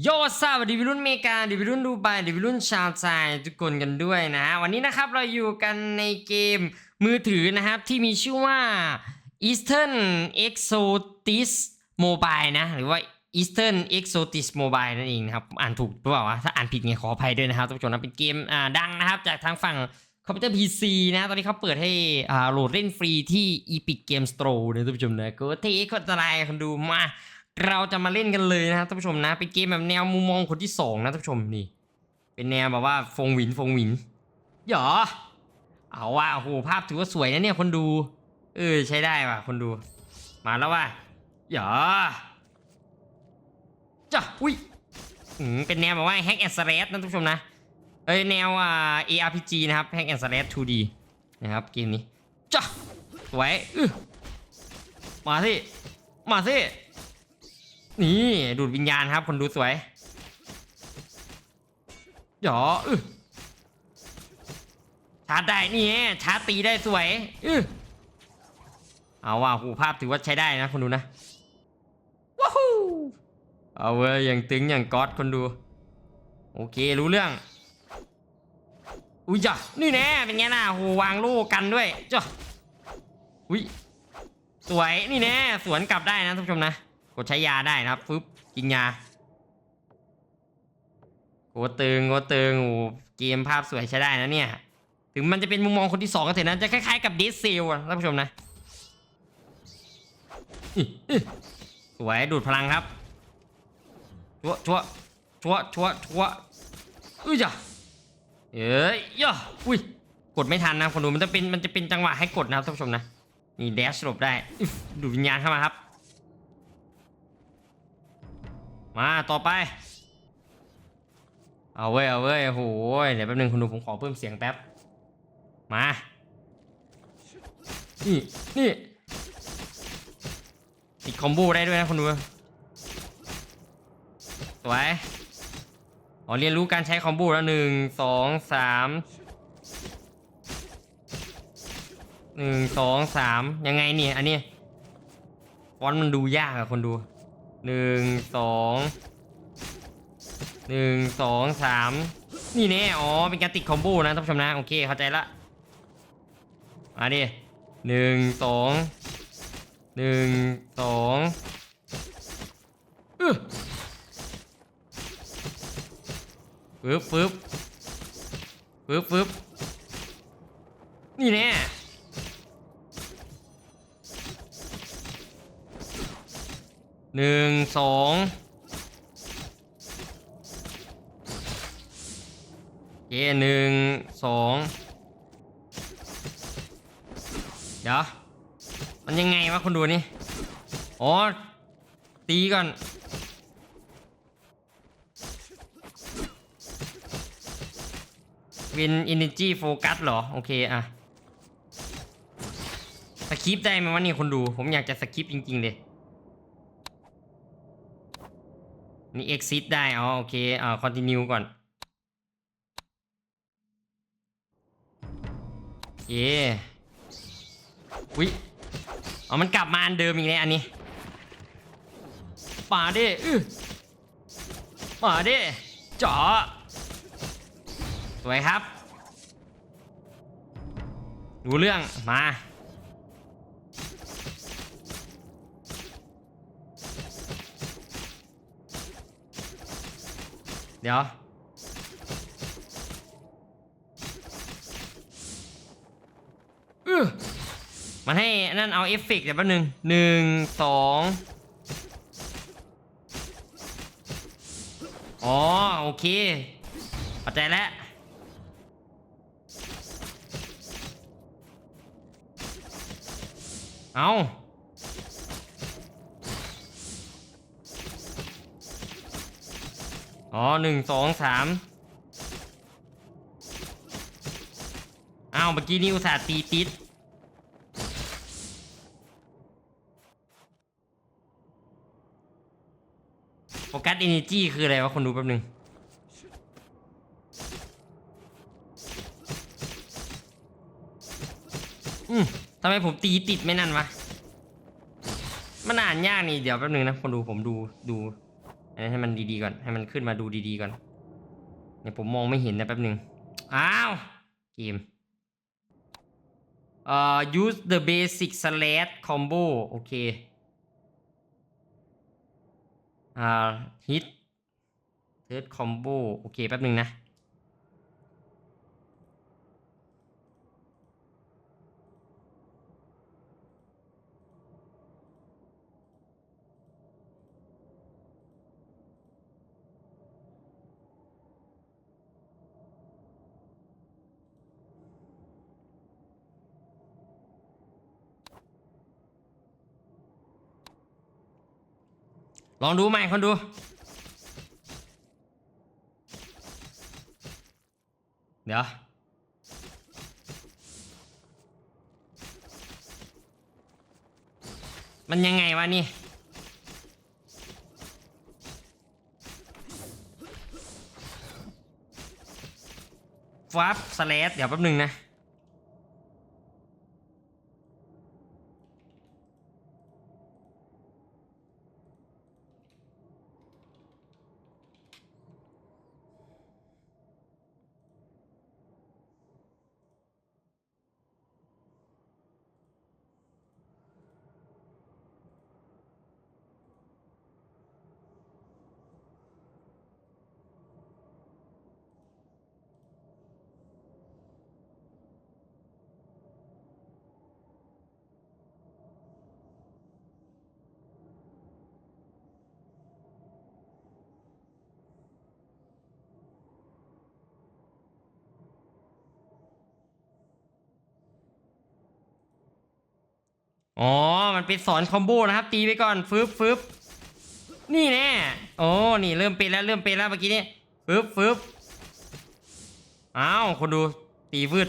โยสวัสดีวิรุ่นเมกาดิวิรุ่นดูไบดิวิรุ่นชาวไทยทุกคนกันด้วยนะฮะวันนี้นะครับเราอยู่กันในเกมมือถือนะครับ ที่มีชื่อว่า Eastern Exotis Mobile นะ หรือว่า Eastern Exotis Mobile นั่นเองนะครับ อ่านถูกหรือเปล่าวะถ้าอ่านผิดไงขออภัยด้วยนะครับท่านผู้ชมนะเป็นเกมอ่าดังนะครับ จากทางฝั่งคอมพิวเตอร์ PC นะ ตอนนี้เขาเปิดให้อ่าโหลดเล่นฟรีที่ Epic Game Store นะท่านผู้ชมนะก็เทก็จะไลคนดูมา เราจะมาเล่นกันเลยนะครับท่านผู้ชมนะ เป็นเกมแบบแนวมุมมองคนที่สองนะท่านผู้ชมนี่ เป็นแนวแบบว่าฟงหวินฟงหวินหยอเอาว่ะโอ้โหภาพถือว่าสวยนะเนี่ยคนดู เออใช้ได้ว่ะคนดู มาแล้วว่ะหยอจ้ะอุ้ยเป็นแนวแบบว่าแฮกแอนด์สเลนะท่านผู้ชมนะเอ้ยแนวอ่า ARPG นะครับแฮกแอนด์สเล 2D นะครับเกมนี้จ้ะสวยออมาสิมาสิ นี่ดูดวิญญาณครับ คนดูสวยหยออื้อชาร์จได้นี่ไงชาร์จตีได้สวยอื้อเอาว่าหูภาพถือว่าใช้ได้นะ คนดูนะว้าวเอาเว้ยอย่างตึงอย่างก๊อตคนดู โอเครู้เรื่องอุ้ยจ้ะนี่แน่เป็นไงล่ะโหวางลูกกันด้วยจ้ะอุ้ยสวยนี่แน่สวนกลับได้นะท่านผู้ชมนะ กดใช้ยาได้นะครับฟึบกินยาโกตึงโกตึงโอ้เกมภาพสวยใช้ได้นะเนี่ย ถึงมันจะเป็นมุมมองคนที่สองก็เถอะนะจะคล้ายๆกับเดซเซลท่านผู้ชมนะ สวยดูดพลังครับชัวชัวชัวชัวชัวอุ้ยจ้ะเอ้ยย่ออุ้ยกดไม่ทันนะคนดูมันจะเป็นมันจะเป็นจังหวะให้กดนะครับท่านผู้ชมนะนี่แดชหลบได้ดูวิญญาณเข้ามาครับ มาต่อไป เอาเว้ยเอาเว้ยโหยเดี๋ยวแป๊บนึงคุณดูผมขอเพิ่มเสียงแป๊บ มา นี่นี่ติดคอมโบได้ด้วยนะคุณดูสวยอ๋อเรียนรู้การใช้คอมโบแล้วหนึ่งสองสามหนึ่งสองสามยังไงเนี่ยอันนี้ฟอนต์มันดูยากอะคนดู หนึ่งสองหนึ่งสองสามนี่แน่อ๋อเป็นการติดคอมโบนะท่านผู้ชมนะโอเคเข้าใจละมาดิหนึ่งสองหนึ่งสองปึ๊บปึ๊บปึ๊บปึ๊บนี่แน่ หนึ่งสองเยหนึ่งสองเดี๋ยวมันยังไงวะคนดูนี่อ๋อตีก่อนวินอินเนจีโฟกัสเหรอ โอเคอะสคริปได้ไหมวะนี่คนดู ผมอยากจะสคริปจริง ๆ เลย นี่ exit ได้อ๋อโอเคอ่า continue ก่อนเย่วิอ๋อมันกลับมาอันเดิมอีกแล้วอันนี้มาดิอื้อมาดิจ๋อสวยครับดูเรื่องมา เดี๋ยว มันให้นั่นเอาเอฟเฟกต์เดี๋ยวแป๊บนึงหนึ่งสองอ๋อโอเคเข้าใจแล้วเอา อ๋อหนึ่งสองสามอ้าวเมื่อกี้นี่อุตส่าห์ตีติดโฟกัส e อ e r จีคืออะไรวะคนดูแป๊บนึงอืมทำไมผมตีติดไม่นั่นวะ มันอ่านยากนี่เดี๋ยวแป๊บนึงนะคนดูผมดูดู ให้มันดีๆก่อน ให้มันขึ้นมาดูดีๆก่อนเนี่ยผมมองไม่เห็นนะแป๊บหนึ่งอ้าวเกมเอ่อ use the basic slash combo โอเคอ่า hit third combo โอเคแป๊บหนึ่งนะ ลองดูใหม่คนดู เดี๋ยว มันยังไงวะนี่ฟับสแลดเดี๋ยวแป๊บหนึ่งนะ อ๋อ มันเป็นสอนคอมโบนะครับ ตีไปก่อนฟึบฟึบนี่แน่โอ้นี่เริ่มเป็นแล้วเริ่มเป็นแล้วเมื่อกี้นี้ฟึบฟึบอ้าวคนดูตีวืด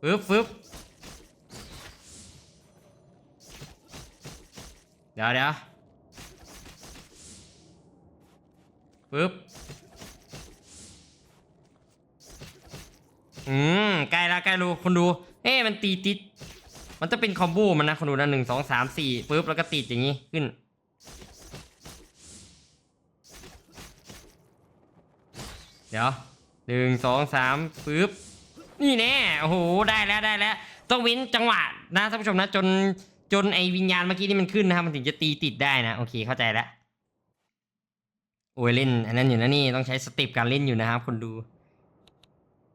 ฟึบฟึบเดี๋ยวเดี๋ยวฟึบอืม ใกล้แล้วใกล้รู้คนดู เอ๊ะมันตีติด มันจะเป็นคอมโบมันนะคนดูนะหนึ่งสองสามสี่ปุ๊บแล้วก็ติดอย่างนี้ขึ้น เดี๋ยวหนึ่งสองสามปุ๊บนี่แน่โอ้โหได้แล้วได้แล้ว ต้องเว้นจังหวะนะท่านผู้ชมนะจนจนไอวิญญาณเมื่อกี้นี่มันขึ้นนะครับมันถึงจะตีติดได้นะ โอเคเข้าใจแล้วโอ้ยเล่น อันนั้นอยู่นะนี่ต้องใช้สเต็ปการเล่นอยู่นะครับคนดู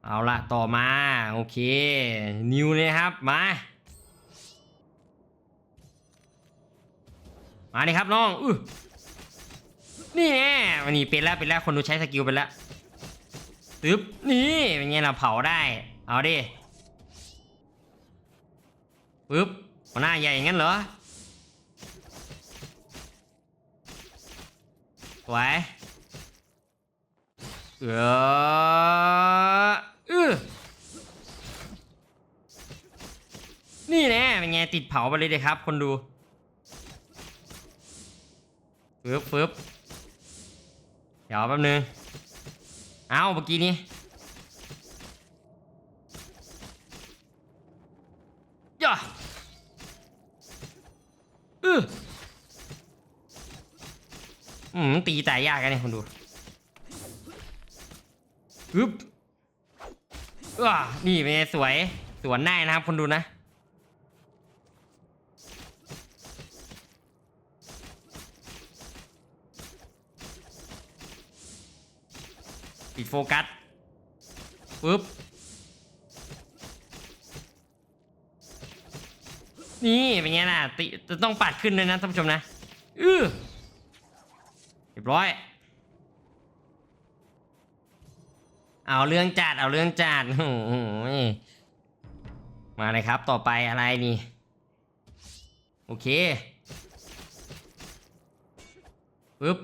เอาละต่อมา โอเค นิวเลยครับมา มาดิครับน้องอื้อนี่แน่วันนี้เป็นแล้วเป็นแล้วคนดูใช้สกิลเป็นแล้วตึ๊บนี่เป็นไงเราเผาได้ เอาดิปึ๊บหัวหน้าใหญ่ย่างนั้นเหรอสวยเอออือนี่แน่เป็นไงติดเผาไปเลยเลยครับคนดู ฟึบฟึบเดี๋ยวแป๊บนึง เอาเมื่อกี้นี้ย่าอืออืมตีแต่ยากกันเนี่ยคุณดูฮึบอ่านี่เป็นสวย สวนได้นะครับคุณดูนะ ปิดโฟกัสปึ๊บนี่เป็นไงล่ะติจะต้องปัดขึ้นเลยนะท่านผู้ชมนะอือเรียบร้อย เอาเรื่องจัดเอาเรื่องจัดโอ้โหมาเลยครับต่อไปอะไรนี่ โอเคปึ๊บ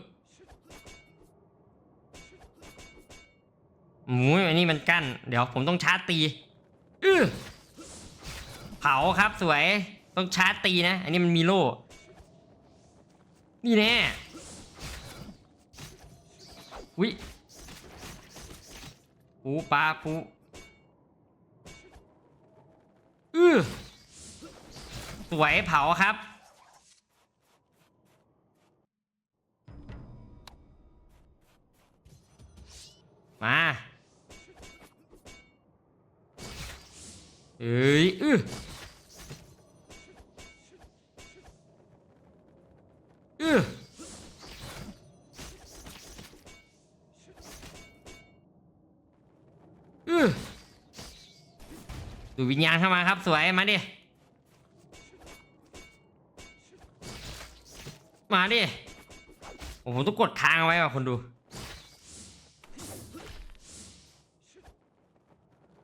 หมูอันนี้มันกั้น เดี๋ยวผมต้องชาร์จตีอื้อเผาครับสวย ต้องชาร์จตีนะ อันนี้มันมีโล่ นี่แน่อุ้ยปูปลาปูอื้อสวยเผาครับมา เอ้ยอื้ออื้ออื้อดูวิญญาณเข้ามาครับสวยมาดิ มาดิโอ้โหต้องกดค้างเอาไว้ว่ะคนดู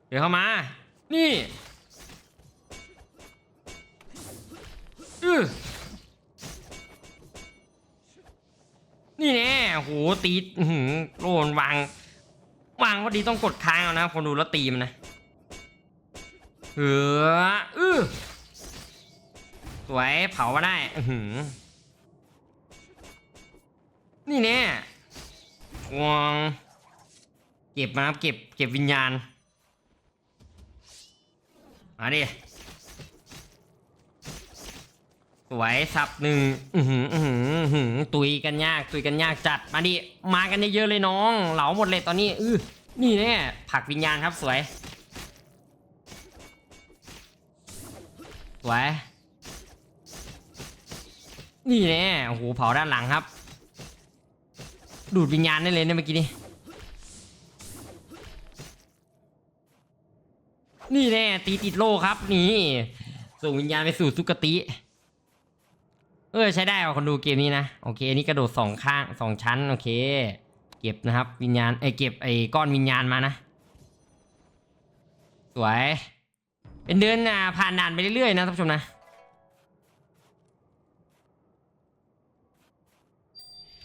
เดี๋ยวเข้ามา นี่ นี่แน่โหตีดอื้อหือโลนวาง วางพอดีต้องกดค้างเอานะคนดูแล้วตีมันนะเอออือสวยเผามาได้หือนี่แน่วางเก็บมาครับเก็บเก็บวิญญาณ มาดิ สวยสับหนึ่งอือหืออือหืออื้อหือตุยกันยากตุยกันยากจัดมาดิมากันเยอะๆเลยน้อง เหลาหมดเลยตอนนี้อือนี่แน่ผักวิญญาณครับสวย สวย นี่แน่โอ้โหเผาด้านหลังครับ ดูดวิญญาณได้เลยเนี่ยเมื่อกี้นี้นี่แน่ตีติดโลครับนี่ส่งวิญญาณไปสู่สุคติ เออใช้ได้ว่ะคนดูเกมนี้นะโอเคอันนี่กระโดดสองข้างสองชั้นโอเค เก็บนะครับ วิญญาณไอเก็บไอ้ก้อนวิญญาณมานะ สวย เป็นเดินอะผ่านด่านไปเรื่อยๆนะท่านผู้ชมนะ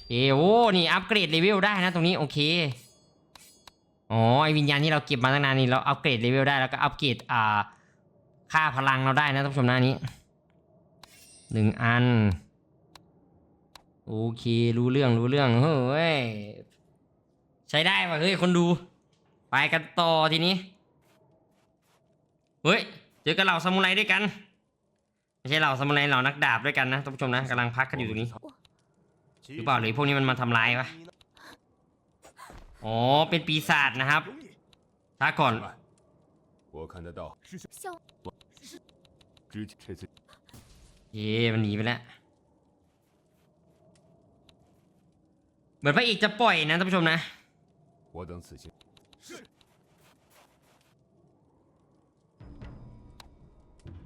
โอโอ้นี่อัปเกรดเลเวลได้นะตรงนี้โอเคอ๋อไอวิญญาณที่เราเก็บมาตั้งนานนี่เราอัปเกรดเลเวลได้แล้วก็อัปเกรดอ่าค่าพลังเราได้นะท่านผู้ชมหน้านี้ หนึ่งอัน โอเค รู้เรื่องรู้เรื่องเฮ้ย ใช้ได้ป่ะเฮ้ย คนดู ไปกันต่อทีนี้ เฮ้ย เจอกับเหล่าซามูไรด้วยกัน ไม่ใช่เหล่าซามูไรเหล่านักดาบด้วยกันนะท่านผู้ชมนะกำลังพักกันอยู่ตรงนี้ หรือเปล่าหรือพวกนี้มันมาทำร้ายวะอ๋อ เป็นปีศาจนะครับช้าก่อน เย่มันหนีไปแล้ว เหมือนพระเอกจะปล่อยนะท่านผู้ชมนะ 我等此行。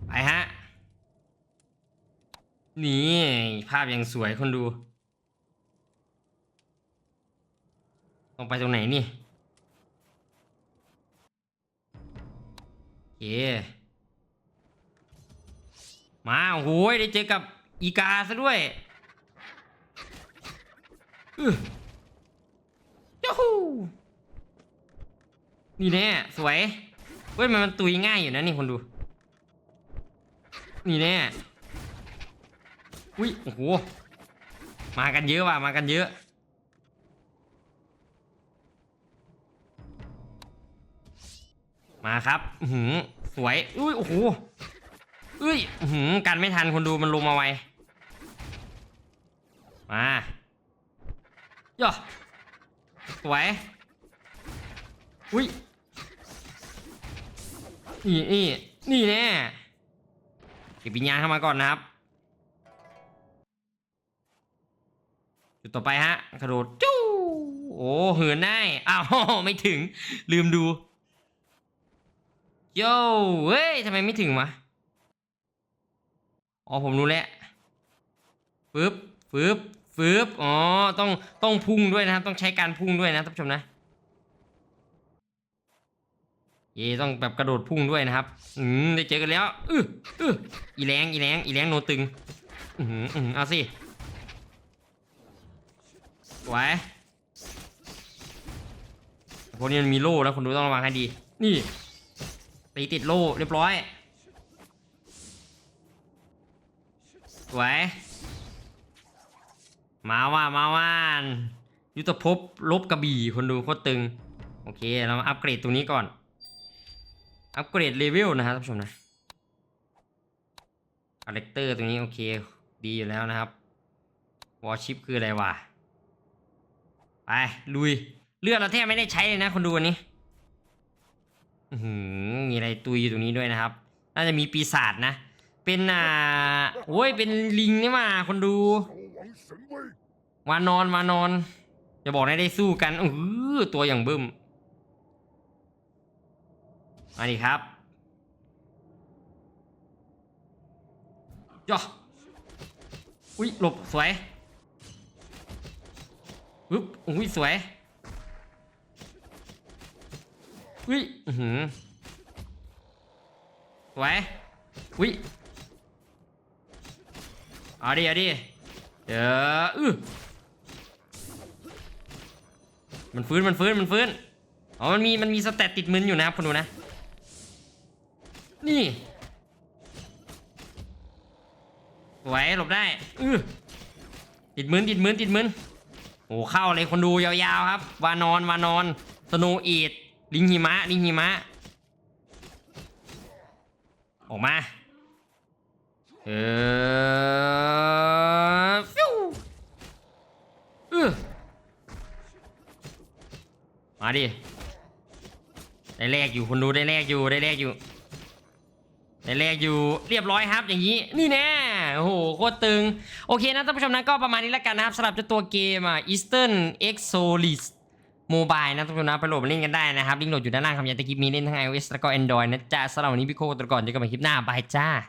ไปฮะ นี่ ภาพยังสวยคนดู ต้องไปตรงไหนนี่โอเค มาโอ้โหได้เจอกับอีกาซะด้วยยูฮูนี่แน่สวยเว้ยมันมันตุยง่ายอยู่นะนี่คนดู นี่แน่อุ้ยโอ้โหมากันเยอะว่ะมากันเยอะมาครับหือสวยอุ้ยโอ้โห อุ้ยหือกันไม่ทันคนดูมันลงมาไว มาย่อสวยอุ้ย นี่นี่นี่แน่เก็บวิญญาณเข้ามาก่อนนะครับ จุดต่อไปฮะ กระโดดจู้โอ้เหินได้ อ้าว ไม่ถึง ลืมดู โย่เฮ้ยทำไมไม่ถึงวะ อ๋อผมรู้แล้วฟึบฟึบฟึบอ๋อต้องต้องพุ่งด้วยนะครับ ต้องใช้การพุ่งด้วยนะท่านผู้ชมนะเย่ต้องแบบกระโดดพุ่งด้วยนะครับ อืมได้เจอกันแล้วอืออืออีแรงอีแรงอีแรงโนตึง อือหืออือหือเอาสิไหวพวกนี้มันมีโล่แล้วคนดูต้องระวังให้ดี นี่ตีติดโล่เรียบร้อย สวย มาว่ามาว่านยุทธภพลบกระบี่คนดูโคตรตึง โอเค เรามาอัปเกรดตรงนี้ก่อน อัปเกรดเลเวลนะครับท่านผู้ชมนะคาแรคเตอร์ตรงนี้โอเค ดีอยู่แล้วนะครับวอชิปคืออะไรวะ ไป ลุย เลือดเราแทบไม่ได้ใช้เลยนะคนดูอันนี้อื้อหือมีอะไรตุยอยู่ตรงนี้ด้วยนะครับ น่าจะมีปีศาจนะ เป็นอ่าโอ้ยเป็นลิงนี่มาคนดูมานอนมานอน อย่าบอกนะได้สู้กันอือตัวอย่างบึ้มอันนี้ครับย่ออุ้ยหลบสวยปึ๊บอุ้ยสวยอุ้ยหืมสวยอุ้ย เอาดิเอาดิเดี๋ยวอื้อมันฟื้นมันฟื้นมันฟื้นอ๋อมันมีมันมีสเตตติดมืออยู่นะครับคุณดูนะ นี่สวหลบได้อื้อติดมือติดมือติดมือโอ้เข้าเลยคนดูยาวๆครับ วานอนวานอนสโนอีดลิงหิมะลิงหิมะ ออกมา เออฟิวเออมาดิ ได้แลกอยู่คนดูได้แลกอยู่ได้แลกอยู่ ได้แลกอยู่เรียบร้อยครับอย่างนี้ นี่แน่โอ้โหโคตรตึง โอเคนะท่านผู้ชมนะก็ประมาณนี้แล้วกันนะครับสำหรับเจ้าตัวเกมอะ Eastern Exolis Mobile นะท่านผู้ชมนะไปโหลดมาเล่นกันได้นะครับ ลิงก์โหลดอยู่ด้านล่างคำยันตะกี้มีเล่นทั้ง iOS แล้วก็ Android นะจ๊ะสำหรับวันนี้พี่โคตรก่อนเจอกันใหม่คลิปหน้าบายจ้า